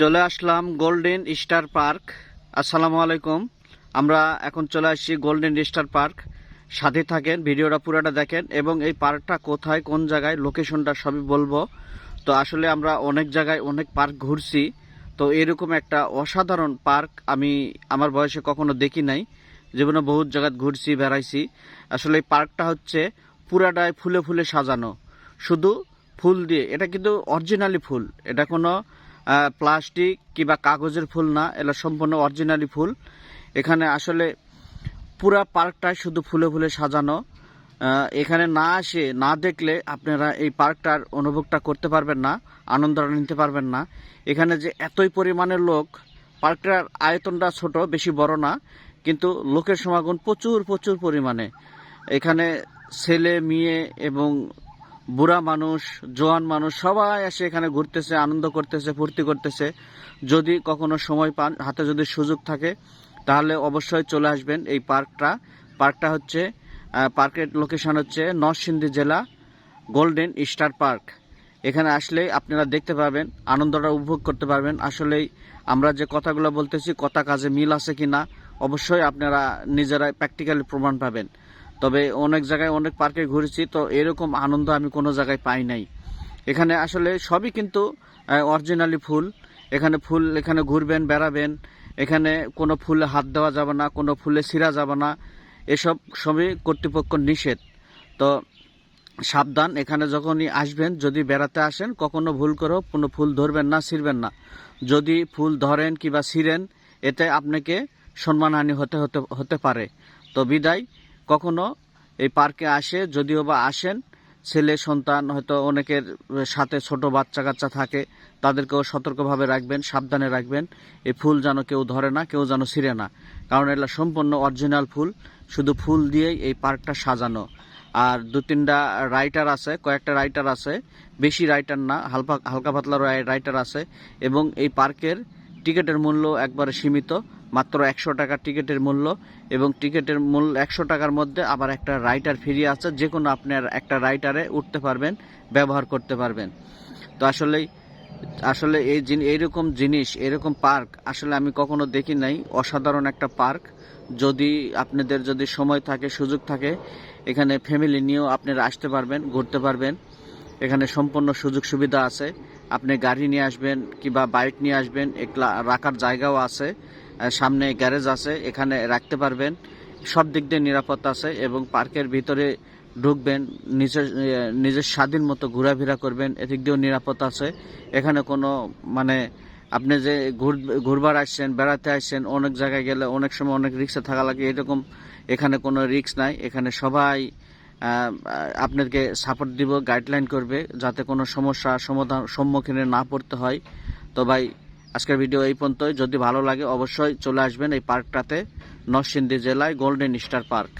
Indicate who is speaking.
Speaker 1: চলে আসলাম golden star park আসসালামু আলাইকুম। আমরা এখন চলে আসছি গোল্ডেন স্টার পার্ক সাথে থাকেন, ভিডিওটা পুরোটা দেখেন এবং এই পার্কটা কোথায়, কোন জায়গায়, লোকেশনটা সবই বলব। তো আসলে আমরা অনেক জায়গায় অনেক পার্ক ঘুরছি। তো এরকম একটা অসাধারণ পার্ক আমি আমার বয়সে কখনো দেখি নাই। জীবনে বহুত জায়গায় ঘুরছি, বেড়াইছি। আসলে এই পার্কটা হচ্ছে পুরাটায় ফুলে ফুলে সাজানো। শুধু ফুল দিয়ে, এটা কিন্তু অরিজিনালি ফুল। এটা কোনো প্লাস্টিক কিংবা কাগজের ফুল না এটা সম্পূর্ণ অরিজিনালি ফুল। এখানে আসলে পুরা পার্কটাই শুধু ফুলে ফুলে সাজানো। এখানে না আসে, না দেখলে আপনারা এই পার্কটার অনুভবটা করতে পারবেন না, আনন্দটা নিতে পারবেন না। এখানে যে এতই পরিমাণের লোক, পার্কটার আয়তনটা ছোট, বেশি বড় না, কিন্তু লোকের সমাগম প্রচুর প্রচুর পরিমাণে। এখানে ছেলে, মেয়ে এবং বুড়া মানুষ, জোয়ান মানুষ, সবাই এসে এখানে ঘুরতেছে, আনন্দ করতেছে, ফুর্তি করতেছে। যদি কখনো সময় পান, হাতে যদি সুযোগ থাকে, তাহলে অবশ্যই চলে আসবেন এই পার্কটা। পার্কটা হচ্ছে পার্কের লোকেশন হচ্ছে নরসিংদী জেলা গোল্ডেন স্টার পার্ক এখানে আসলে আপনারা দেখতে পাবেন আনন্দটা উপভোগ করতে পারবেন। আসলেই আমরা যে কথাগুলো বলতেছি, কথা কাজে মিল আছে কি না অবশ্যই আপনারা নিজেরাই প্র্যাকটিক্যালি প্রমাণ পাবেন। তবে অনেক জায়গায় অনেক পার্কে ঘুরেছি, তো এরকম আনন্দ আমি কোনো জায়গায় পাই নাই। এখানে আসলে সবই কিন্তু অরিজিনালি ফুল। এখানে ফুল, এখানে ঘুরবেন, বেড়াবেন। এখানে কোনো ফুলে হাত দেওয়া যাবে না, কোনো ফুলে ছিঁড়া যাবে না। এসব সবই কর্তৃপক্ষ নিষেধ। তো সাবধান, এখানে যখনই আসবেন, যদি বেড়াতে আসেন, কখনো ভুল করেও কোনো ফুল ধরবেন না, ছিঁড়বেন না। যদি ফুল ধরেন কিংবা ছিঁড়েন, এতে আপনাকে সম্মানহানি হতে হতে হতে পারে। তো বিদায় কখনো এই পার্কে আসে, যদিও বা আসেন। ছেলে, সন্তান, হয়তো অনেকের সাথে ছোট বাচ্চা কাচ্চা থাকে, তাদেরকেও সতর্কভাবে রাখবেন, সাবধানে রাখবেন। এই ফুল যেন কেউ ধরে না, কেউ যেন ছিঁড়ে না। কারণ এটা সম্পূর্ণ অরিজিনাল ফুল, শুধু ফুল দিয়েই এই পার্কটা সাজানো। আর দু, তিনটা রাইটার আছে, কয়েকটা রাইটার আছে, বেশি রাইটার না হালকা হালকা পাতলা রাইটার আছে। এবং এই পার্কের টিকিটের মূল্য একবারে সীমিত। মাত্র একশো টাকা টিকিটের মূল্য এবং টিকিটের মূল্য একশো টাকার মধ্যে আবার একটা রাইটার ফিরিয়ে আছে, যে কোনো আপনার একটা রাইটারে উঠতে পারবেন, ব্যবহার করতে পারবেন। তো আসলেই, আসলে এই এইরকম জিনিস এরকম পার্ক আসলে আমি কখনো দেখি নাই। অসাধারণ একটা পার্ক। যদি আপনাদের যদি সময় থাকে, সুযোগ থাকে, এখানে ফ্যামিলি নিয়েও আপনারা আসতে পারবেন, ঘুরতে পারবেন। এখানে সম্পূর্ণ সুযোগ সুবিধা আছে। আপনি গাড়ি নিয়ে আসবেন কিংবা বাইক নিয়ে আসবেন, একলা রাখার জায়গাও আছে। সামনে গ্যারেজ আছে, এখানে রাখতে পারবেন। সব দিক দিয়ে নিরাপত্তা আছে এবং পার্কের ভিতরে ঢুকবেন নিজের নিজের স্বাধীন মতো ঘোরাফেরা করবেন, এদিক দিয়েও নিরাপত্তা আছে। এখানে কোনো মানে আপনি যে ঘুর ঘুরবার আসছেন, বেড়াতে আসছেন, অনেক জায়গায় গেলে অনেক সময় অনেক রিক্সে থাকা লাগে, এরকম এখানে কোনো রিক্স নাই। এখানে সবাই আপনাকে সাপোর্ট দিব, গাইডলাইন করবে, যাতে কোনো সমস্যা, সমাধান সম্মুখীনে না পড়তে হয়। তো ভাই আজকের ভিডিও এই পর্যন্তই। যদি ভালো লাগে, অবশ্যই চলে আসবেন এই পার্কটাতে, নরসিংদী জেলায় গোল্ডেন স্টার পার্ক